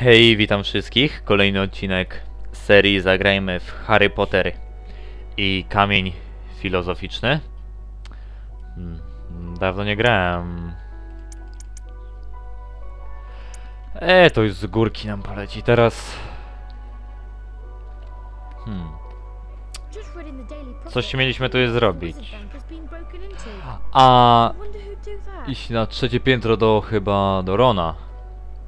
Hej, witam wszystkich. Kolejny odcinek serii Zagrajmy w Harry Potter i Kamień Filozoficzny. Hmm, dawno nie grałem. E, to już z górki nam poleci. Teraz... Hmm. Coś mieliśmy tu zrobić. A iść na trzecie piętro do chyba do Rona.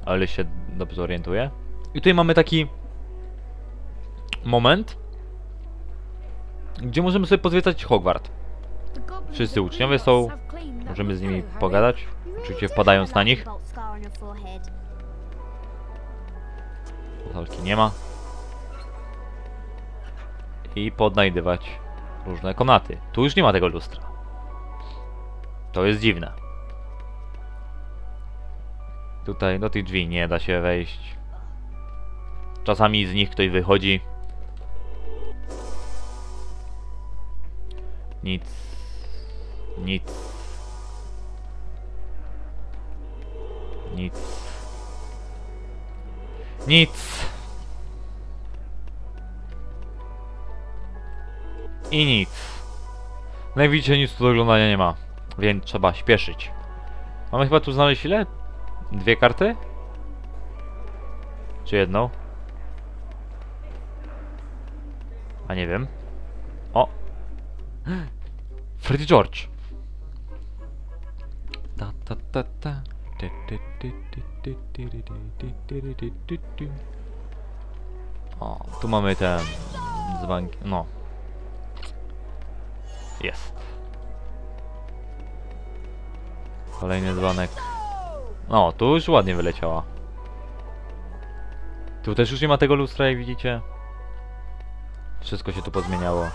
Ale się dobrze orientuję. I tutaj mamy taki moment, gdzie możemy sobie pozwiedzać Hogwart. Wszyscy uczniowie są, możemy z nimi pogadać, oczywiście wpadając na nich. Walki nie ma. I podnajdywać różne komnaty. Tu już nie ma tego lustra. To jest dziwne. Tutaj do tych drzwi nie da się wejść. Czasami z nich ktoś wychodzi. Nic. Nic. Nic. Nic. I nic. Widzicie, nic tu do oglądania nie ma. Więc trzeba śpieszyć. Mamy chyba tu znaleźć ile? Dwie karty? Czy jedną? A nie wiem. O! Freddy George! Ta ta ta ta. O, tu mamy ten dzwanki. No. Jest. Kolejny dzwonek. No, tu już ładnie wyleciała. Tu też już nie ma tego lustra, jak widzicie. Wszystko się tu pozmieniało.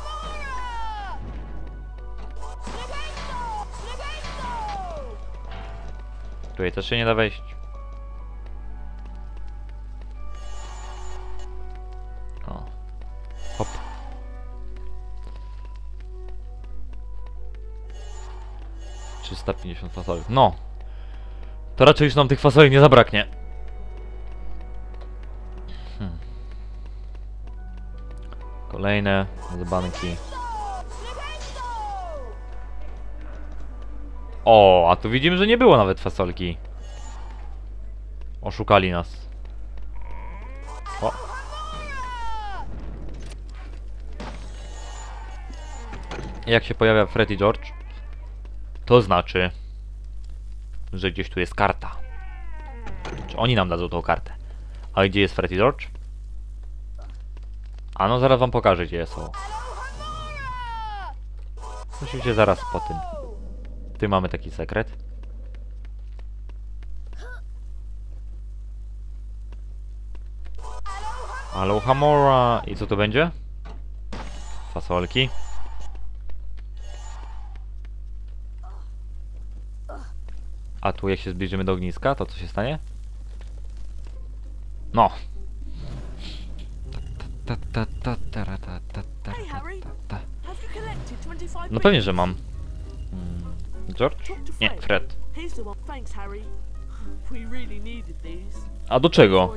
Tutaj też się nie da wejść. O. Hop. Trzysta pięćdziesiąt. No! To raczej już nam tych fasoli nie zabraknie. Hmm. Kolejne dzbanki. O, a tu widzimy, że nie było nawet fasolki. Oszukali nas. O. Jak się pojawia Freddy George, to znaczy, że gdzieś tu jest karta. Czy oni nam dadzą tą kartę. A gdzie jest Freddy George? A no zaraz wam pokażę gdzie są. Oczywiście zaraz po tym. Tu mamy taki sekret. Alohomora. I co to będzie? Fasolki. A tu jak się zbliżymy do ogniska, to co się stanie? No! No pewnie, że mam. Mm, George? Nie, Fred. A do czego?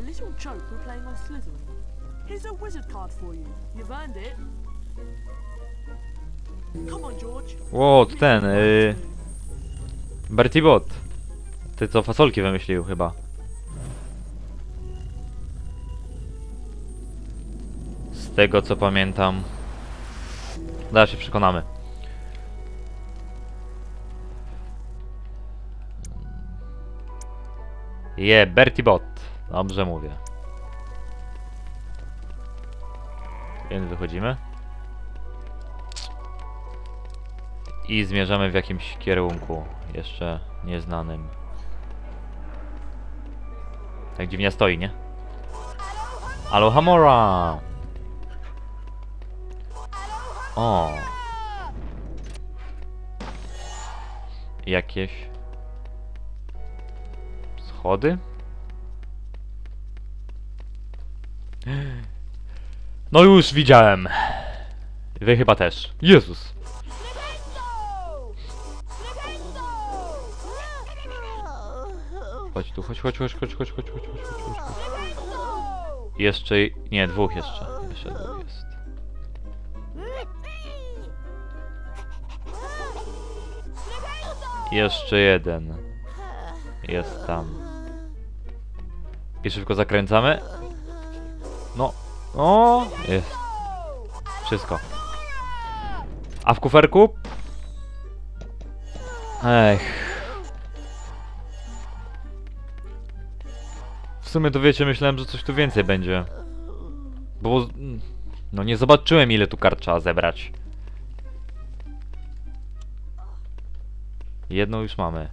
Here's a wizard card for you. You've earned it. Come on, George. Ten. Y, Bertie Bot. Ty co fasolki wymyślił chyba. Z tego co pamiętam. Zaraz się przekonamy. Je, Bertie Bot. Dobrze mówię. Więc wychodzimy. I zmierzamy w jakimś kierunku, jeszcze nieznanym. Tak dziwnie stoi, nie? Alohamora! O! Jakieś... Schody? No już widziałem! Wy chyba też. Jezus! Chodź tu, chodź, chodź, chodź, chodź, chodź, chodź, chodź, chodź, chodź, chodź. Jeszcze... Nie, dwóch jeszcze. Jeszcze dwóch jest. Jeszcze jeden. Jest tam. I szybko zakręcamy. No. O, jest. Wszystko. A w kuferku? Ech. W sumie to wiecie, myślałem, że coś tu więcej będzie. Bo... No nie zobaczyłem ile tu kart trzeba zebrać. Jedną już mamy.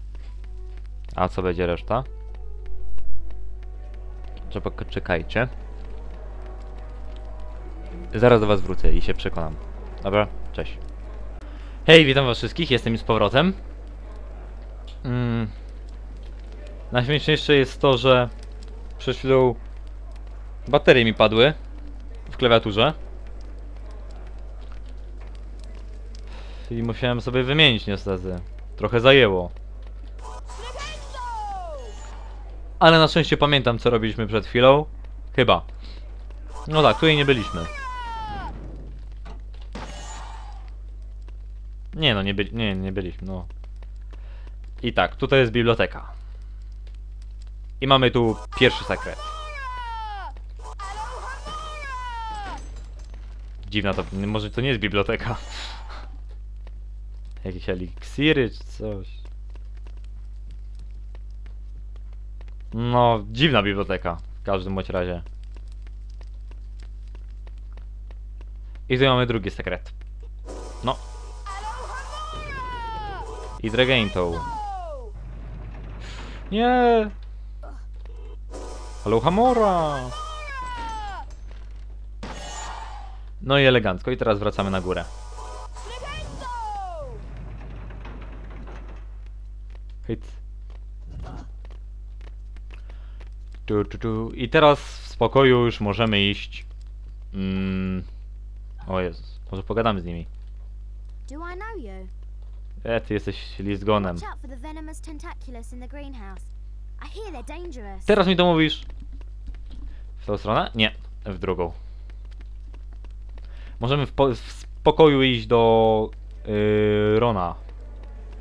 A co będzie reszta? Trzeba czekajcie. Zaraz do was wrócę i się przekonam. Dobra, cześć. Hej, witam was wszystkich, jestem już z powrotem. Mm. Najśmieszniejsze jest to, że przed chwilą baterie mi padły w klawiaturze. I musiałem sobie wymienić niestety. Trochę zajęło. Ale na szczęście pamiętam co robiliśmy przed chwilą. Chyba. No tak, tutaj nie byliśmy. Nie no, nie, byli, nie, nie byliśmy, no. I tak, tutaj jest biblioteka. I mamy tu pierwszy sekret. Dziwna to, może to nie jest biblioteka. Jakieś eliksiry czy coś. No, dziwna biblioteka. W każdym bądź razie. I tutaj mamy drugi sekret. No. I Dragain to. Nie! Halo Hamora! No i elegancko. I teraz wracamy na górę. Hit. Tu, tu, tu. I teraz w spokoju już możemy iść. Mm. O Jezus, może pogadamy z nimi. E, ty jesteś listgonem. Teraz mi to mówisz. W tą stronę? Nie, w drugą. Możemy w, po, w spokoju iść do yy, Rona.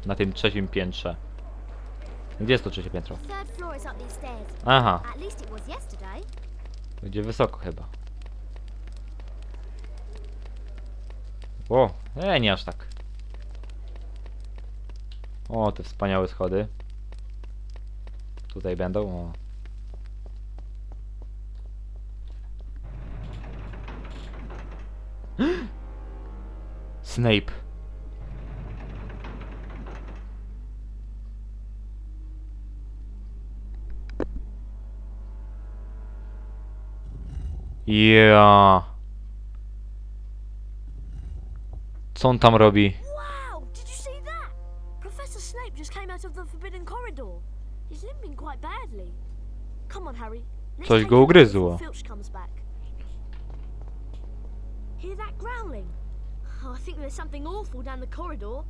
Na tym trzecim piętrze. Gdzie jest to trzecie piętro? Aha, gdzie wysoko chyba. O, e, nie aż tak. O, te wspaniałe schody. Tutaj będą, o. Snape. Ja. Co on tam robi? Wow! Did you see that? Professor Snape just came out of the Forbidden Corridor. He's limping quite badly. Come on, Harry. Coś go ugryzło. Hear that growling? Oh, I think there's something awful down the corridor.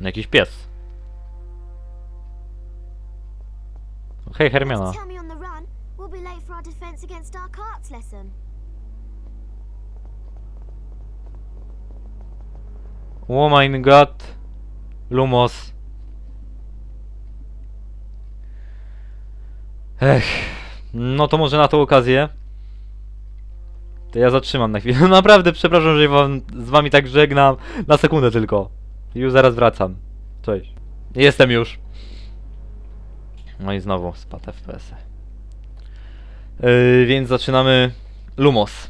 Jakiś pies. Hej, Hermiona. Tell me on the run. We'll be late for our defense against dark arts lesson. Oh my god. Lumos. Ech. No to może na tą okazję. To ja zatrzymam na chwilę. Naprawdę przepraszam, że wam, z wami tak żegnam. Na sekundę tylko. Już zaraz wracam. Cześć. Jestem już. No i znowu spadł FPS. Yy, więc zaczynamy Lumos.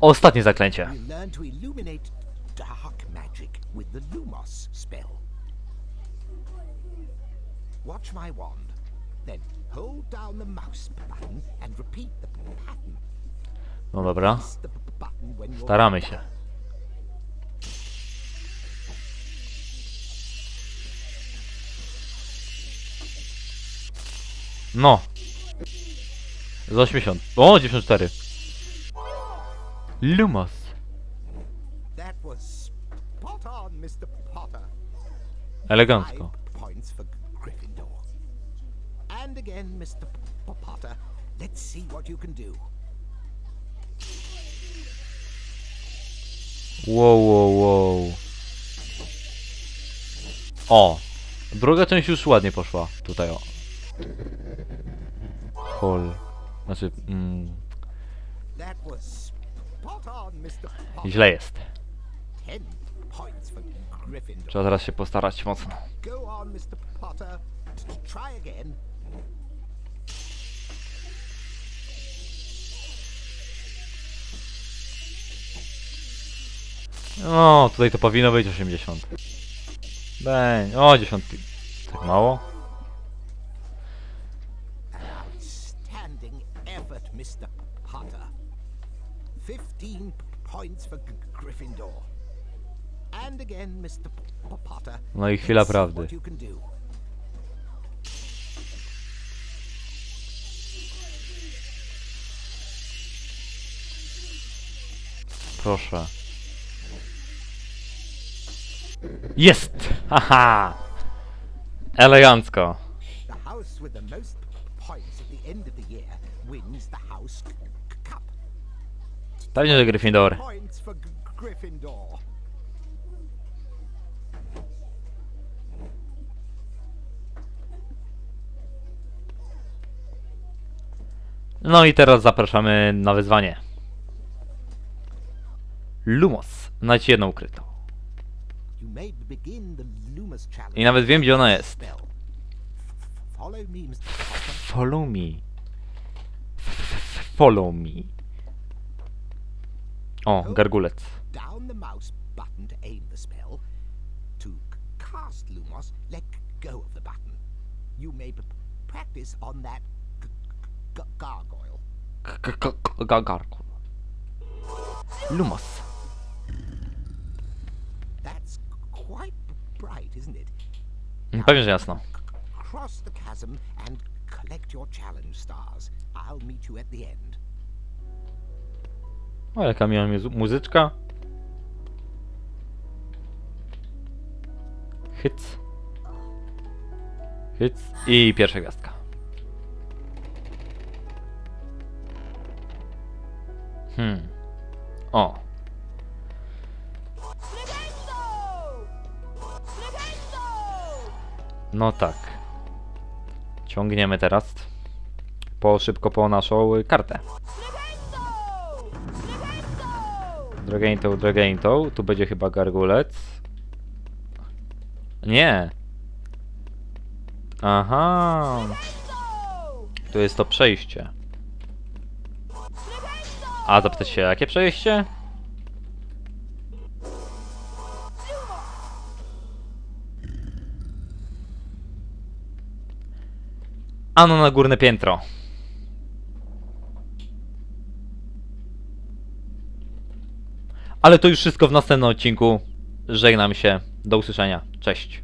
Ostatnie zaklęcie. Watch my wand, then hold down the mouse button and repeat the pattern. No dobra. Staramy się. No. Z 80. O, 94. Lumos. Elegancko. And again, Mr. P- Potter. Let's see what you can do. Wow, wow, wow. O! Druga część już ładnie poszła. Tutaj o. Hol. Znaczy, mm, źle jest. Trzeba teraz się postarać mocno. O, tutaj to powinno być 80. Beń, o 10. Tak mało? Outstanding effort, Mr. Potter. 15 p- points for G- Gryffindor. And again, Mr. P- Potter. No i chwila prawdy. House c- c- cup. Pewnie, że Gryffindor. No i teraz zapraszamy na wyzwanie. Lumos. Znajdź jedną ukrytą. I nawet wiem, gdzie ona jest. Follow me. Follow me. Follow me. O, gargulec. practice on that gargoyle. K- k- k- ga- Gargul. Lumos. That's quite bright, isn't it? Pewnie, że jasno. Cross the chasm and collect your challenge stars. I'll meet you at the end. O, jaka miła muzy- muzyczka. Hyc. Hyc. I pierwsza gwiazdka. Hmm. O. No tak. Ciągniemy teraz. Po szybko po naszą kartę. Dragaintą, Dragaintą. Tu będzie chyba gargulec. Nie. Aha. Tu jest to przejście. A zapytać się, jakie przejście? Ano na górne piętro. Ale to już wszystko w następnym odcinku. Żegnam się. Do usłyszenia. Cześć.